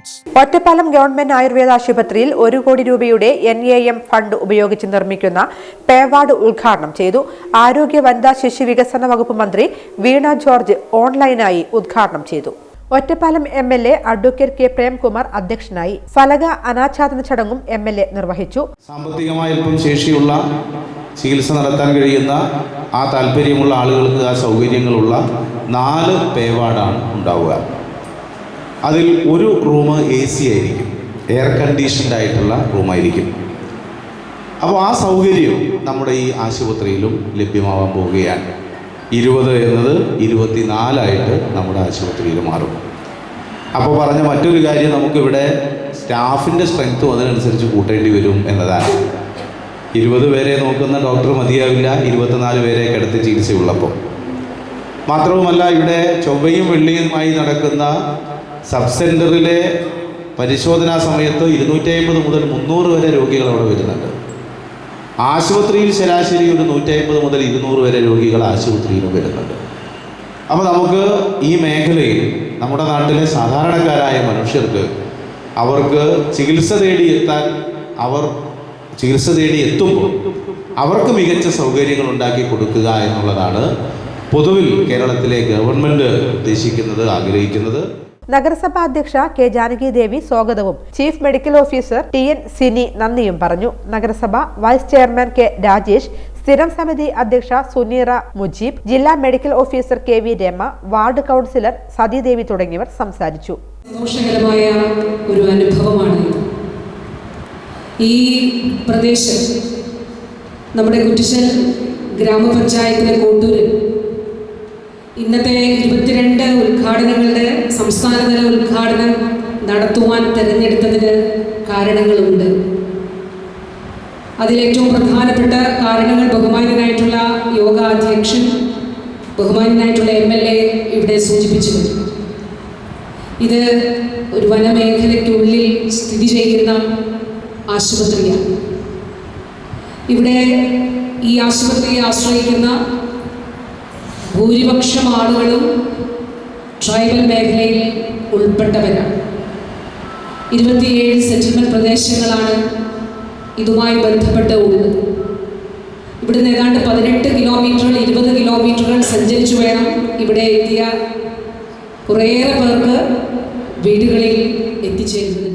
diamonds Ottapalam government Ayurveda ആശുപത്രിയിൽ ഒരു കോടി രൂപയുടെ എൻ എ എം ഫണ്ട് ഉപയോഗിച്ച് നിർമ്മിക്കുന്ന പേവാർഡ് ഉദ്ഘാടനം ചെയ്തു. ആരോഗ്യ വനിതാ ശിശു വികസന വകുപ്പ് മന്ത്രി വീണ ജോർജ് ഓൺലൈനായി ഉദ്ഘാടനം ചെയ്തു. Ottapalam M L A advocate K Premkumar അധ്യക്ഷനായി ഫലക അനാച്ഛാദന ചടങ്ങും എം എൽ എ നിർവഹിച്ചു. സാമ്പത്തികമായി അല്പം ശേഷിയുള്ള ചികിത്സ നടത്താൻ കഴിയുന്ന ആ താല്പര്യമുള്ള ആളുകൾക്ക് ആ സൗകര്യങ്ങളുള്ള നാല് പേവാർഡാണ് ഉണ്ടാവുക. അതിൽ ഒരു റൂം എ സി ആയിരിക്കും. എയർ കണ്ടീഷൻഡ് ആയിട്ടുള്ള റൂമായിരിക്കും അപ്പോൾ ആ സൗകര്യം നമ്മുടെ ഈ ആശുപത്രിയിലും ലഭ്യമാവാൻ പോവുകയാണ്. ഇരുപത് എന്നത് ഇരുപത്തിനാലായിട്ട് നമ്മുടെ ആശുപത്രിയിൽ മാറും. അപ്പോൾ പറഞ്ഞ മറ്റൊരു കാര്യം നമുക്കിവിടെ സ്റ്റാഫിന്റെ സ്ട്രെങ്ത്തും അതിനനുസരിച്ച് കൂട്ടേണ്ടി വരും എന്നതാണ്. ഇരുപത് പേരെ നോക്കുന്ന ഡോക്ടർ മതിയാവില്ല ഇരുപത്തിനാല് പേരെ കിടത്തി ചികിത്സയുള്ളപ്പോൾ. മാത്രവുമല്ല ഇവിടെ ചൊവ്വയും വെള്ളിയുമായി നടക്കുന്ന സബ് സെന്ററിലെ പരിശോധനാ സമയത്ത് ഇരുന്നൂറ്റി അമ്പത് മുതൽ മുന്നൂറ് വരെ രോഗികൾ അവിടെ വരുന്നുണ്ട്. ആശുപത്രിയിൽ ശരാശരി ഒരു നൂറ്റി അമ്പത് മുതൽ ഇരുന്നൂറ് വരെ രോഗികൾ ആശുപത്രിയിൽ വരുന്നുണ്ട്. അപ്പോൾ നമുക്ക് ഈ മേഖലയിൽ നമ്മുടെ നാട്ടിലെ സാധാരണക്കാരായ മനുഷ്യർക്ക് അവർക്ക് ചികിത്സ തേടി എത്താൻ അവർ ചികിത്സ തേടി എത്തുമ്പോൾ അവർക്ക് മികച്ച സൗകര്യങ്ങൾ ഉണ്ടാക്കി കൊടുക്കുക എന്നുള്ളതാണ് പൊതുവിൽ കേരളത്തിലെ ഗവൺമെന്റ് ഉദ്ദേശിക്കുന്നത് ആഗ്രഹിക്കുന്നത്. നഗരസഭാ അധ്യക്ഷ കെ ജാനകി ദേവി സ്വാഗതവും. Chief medical officer T N Sini നന്ദിയും പറഞ്ഞു. നഗരസഭ വൈസ് ചെയർമാൻ കെ രാജേഷ് സ്ഥിരം സമിതി അധ്യക്ഷ സുനീറ മുജീബ് ജില്ലാ medical officer K V Rama ward councillor Sathidevi തുടങ്ങിയവർ സംസാരിച്ചു. സന്തോഷകരമായ ഒരു അനുഭവമാണ് ഈ പ്രദേശം നമ്മുടെ കുറ്റിച്ചൽ ഗ്രാമപഞ്ചായത്തിലെ കോട്ടൂരിൽ ഇന്നത്തെ ഇരുപത്തിരണ്ട് ഉദ്ഘാടനങ്ങളുടെ സംസ്ഥാനതല ഉദ്ഘാടനം നടത്തുവാൻ തിരഞ്ഞെടുത്തതിന് കാരണങ്ങളുണ്ട്. അതിലേറ്റവും പ്രധാനപ്പെട്ട കാരണങ്ങൾ ബഹുമാനനായിട്ടുള്ള യോഗ അധ്യക്ഷൻ ബഹുമാനനായിട്ടുള്ള എം എൽ എ ഇവിടെ സൂചിപ്പിച്ചു ഇത് ഒരു വനമേഖലയ്ക്കുള്ളിൽ സ്ഥിതി ചെയ്യുന്ന ആശുപത്രിയാണ്. ഇവിടെ ഈ ആശുപത്രിയെ ആശ്രയിക്കുന്ന ഭൂരിപക്ഷം ആളുകളും ട്രൈബൽ മേഖലയിൽ ഉൾപ്പെട്ടവരാണ്. ഇരുപത്തിയേഴ് സെറ്റിൽമെന്റ് പ്രദേശങ്ങളാണ് ഇതുമായി ബന്ധപ്പെട്ട് ഉള്ളത് ഇവിടുന്ന് ഏതാണ്ട് പതിനെട്ട് കിലോമീറ്ററുകൾ ഇരുപത് കിലോമീറ്ററുകൾ സഞ്ചരിച്ചു വേണം ഇവിടെ എത്തിയ കുറേയേറെ പേർക്ക് വീടുകളിൽ എത്തിച്ചേരുന്നത്.